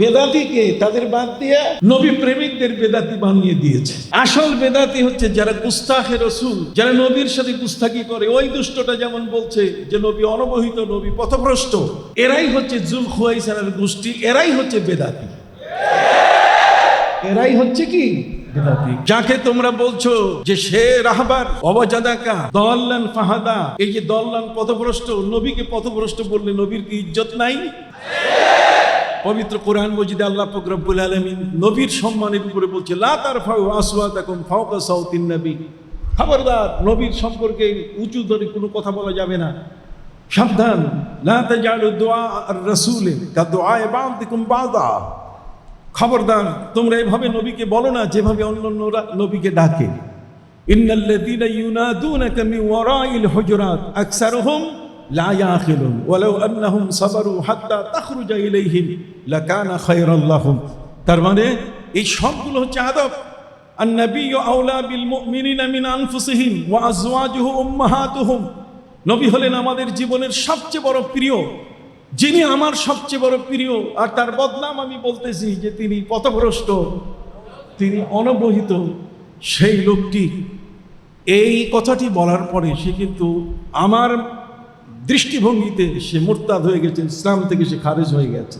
বেদাতিকে তাদের বাদ দিয়ে নবী প্রেমিকদের বেদাতি বানিয়ে দিয়েছে। আসল বেদাতি হচ্ছে যারা গুস্তাখে রসুল, যারা নবীর সাথে গুস্তাকি করে। ওই দুষ্টটা যেমন বলছে যে নবী অনবহিত, নবী পথভ্রষ্ট। এরাই হচ্ছে জুল খুয়াইসানের গোষ্ঠী, এরাই হচ্ছে বেদাতি। এরাই হচ্ছে কি? যাকে তোমরা বলছো যে সে রাহবার, অবজাদাকা, দল্লান ফাহাদা। এই যে দল্লান পথভ্রষ্ট, নবীকে পথভ্রষ্ট বললে নবীর কি ইজ্জত নাই? পবিত্র কোরআন মজিদে আল্লাহ ফকরবুল আলমিন নবীর সম্মানের উপরে বলছে, লা তার ফাউ আসওয়াত এখন ফাউকা সাউতিন নবী। খবরদার, নবীর সম্পর্কে উঁচু ধরে কোনো কথা বলা যাবে না। সাবধান খবরদার, তোমরা এভাবে নবীকে বলো না, যেভাবে অন্যান্যরা নবীকে ডাকে। ইন্নাল্লাযীনা ইউনাদুনাকা মিন ওয়ারাইল হুজুরাত আকসারুহুম লা ইয়াখিলুন ওয়ালাউ আন্নাহুম সাবারু হাত্তা তাখরুজা ইলাইহিম লাকানা খায়রাল লাহুম তার মানে এই সবগুলো হচ্ছে আদব النبي أولى بالمؤمنين من أنفسهم وأزواجه أمهاتهم নবী হলেন আমাদের জীবনের সবচেয়ে বড় প্রিয় যিনি আমার সবচেয়ে বড় প্রিয় আর তার বদনাম আমি বলতেছি যে তিনি পথভ্রষ্ট তিনি অনবহিত সেই লোকটি এই কথাটি বলার পরে সে কিন্তু আমার দৃষ্টিভঙ্গিতে সে মোরতাদ হয়ে গেছে ইসলাম থেকে সে খারেজ হয়ে গেছে।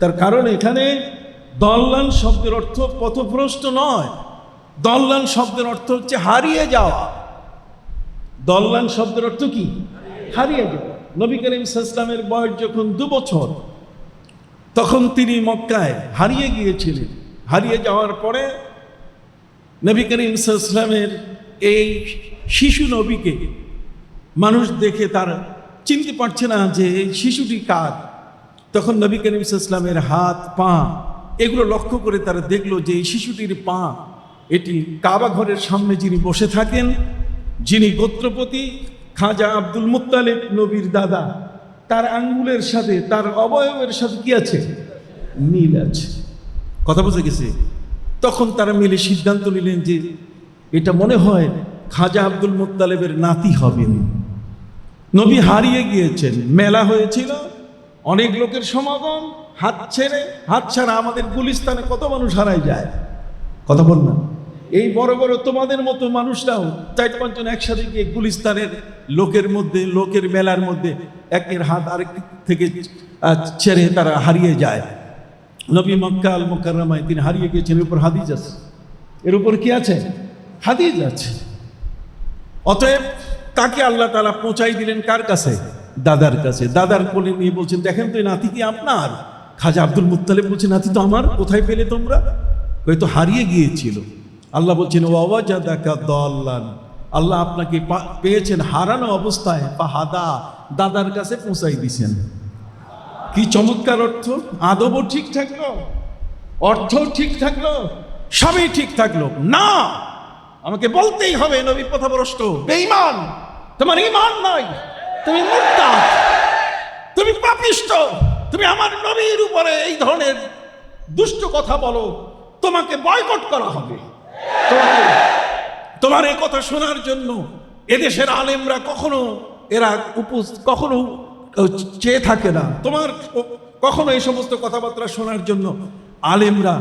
তার কারণ এখানে দল্লান শব্দের অর্থ পথভ্রষ্ট নয়। দল্লান শব্দের অর্থ হচ্ছে হারিয়ে যাওয়া। দল্লান শব্দের অর্থ কি? হারিয়ে যাওয়া। নবী করিম ইসলামের বয়স যখন দু বছর, তখন তিনি মক্কায় হারিয়ে গিয়েছিলেন। হারিয়ে যাওয়ার পরে নবী করিম ইসলামের এই শিশু নবীকে মানুষ দেখে তার চিনতে পারছে না যে শিশুটি কার। তখন নবী করিম ইসলামের হাত, পা, এগুলো লক্ষ্য করে তারা দেখল যে এই শিশুটির পা, এটি কাবা ঘরের সামনে যিনি বসে থাকেন, যিনি গোত্রপতি খাজা আব্দুল মুত্তালেব নবীর দাদা, তার আঙ্গুলের সাথে, তার অবয়বের সাথে কি আছে? মিল আছে। কথা বুঝে গেছে? তখন তারা মিলে সিদ্ধান্ত নিলেন যে এটা মনে হয় খাজা আব্দুল মুত্তালেবের নাতি হবেন। নবী হারিয়ে গিয়েছেন, মেলা হয়েছিল, অনেক লোকের সমাগম, হাত ছেড়ে, হাত ছাড়া আমাদের গুলিস্তানে কত মানুষ হারাই যায়? কথা বল না। এই বড় বড় তোমাদের মতো মানুষরাও চার পাঁচজন একসাথে গিয়ে গুলিস্তানের লোকের মধ্যে, লোকের মেলার মধ্যে একের হাত আরেক থেকে ছেড়ে তারা হারিয়ে যায়। নবী মক্কা আল মোকারমায় তিনি হারিয়ে গিয়েছেন, এর উপর হাদিজ আছে। এর উপর কি আছে? হাদিজ আছে। অতএব তাকে আল্লাহ তালা পৌঁছাই দিলেন? কার কাছে? দাদার কাছে। দাদার কোলে নিয়ে বলছেন, দেখেন তো নাতি কি আপনার? খাজা আব্দুল মুত্তালিব বলছে, নাতি তো আমার, কোথায় পেলে তোমরা? হয়তো হারিয়ে গিয়েছিল। আল্লাহ বলছেন ও আওয়াজা দেখা দল্লান। আল্লাহ আপনাকে পেয়েছেন হারানো অবস্থায়। বা হাদা দাদার কাছে পৌঁছাই দিছেন। কি চমৎকার অর্থ। আদবও ঠিক থাকল অর্থ ঠিক থাকল, সবই ঠিক থাকল। না, আমাকে বলতেই হবে, নবী বেঈমান। তোমার ইমান নাই, তুমি মুরতাদ তুমি পাপিষ্ট, তুমি আমার নবীর উপরে এই ধরনের দুষ্ট কথা বলো, তোমাকে বয়কট করা হবে। তোমার এই কথা শোনার জন্য এদেশের আলেমরা কখনো, এরা উপস কখনো চেয়ে থাকে না। তোমার কখনো এই সমস্ত কথাবার্তা শোনার জন্য আলেমরা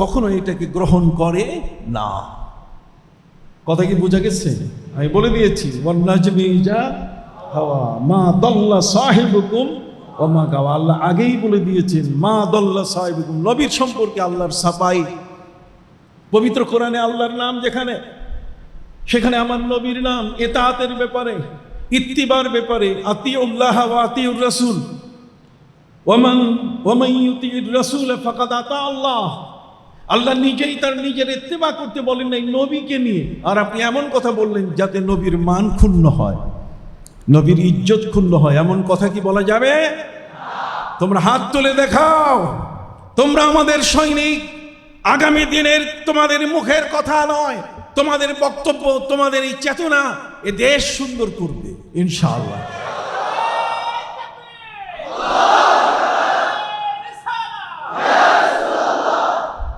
কখনো এটাকে গ্রহণ করে না। কথা কি বোঝা গেছে? আমি বলে দিয়েছি যা হাওয়া, মা দল্লা সাহেবুকুম ও মা গাওয়া। আল্লাহ আগেই বলে দিয়েছেন, মা দল্লা সাহেবুকুম, নবীর সম্পর্কে আল্লাহর সাপাই পবিত্র কোরআনে আল্লাহর নাম যেখানে, সেখানে আমার নবীর নাম এতাহাতের ব্যাপারে, ইত্তিবার ব্যাপারে, আতিউল্লাহ ওয়া আতিউর রাসূল। ওমান ওমান ইউতির রাসূল ফাকাদ আতা আল্লাহ। আল্লাহ নিজেই তার নিজের ইত্তেবা করতে বলেন নাই নবীকে নিয়ে। আর আপনি এমন কথা বললেন যাতে নবীর মান ক্ষুণ্ণ হয়। নবীর ইজ্জত ক্ষুণ্ণ হয়। এমন কথা কি বলা যাবে? তোমরা হাত তুলে দেখাও। তোমরা আমাদের সৈনিক। আগামী দিনের তোমাদের মুখের কথা নয়। তোমাদের বক্তব্য, তোমাদের এই চেতনা এ দেশ সুন্দর করবে, ইনশাআল্লাহ।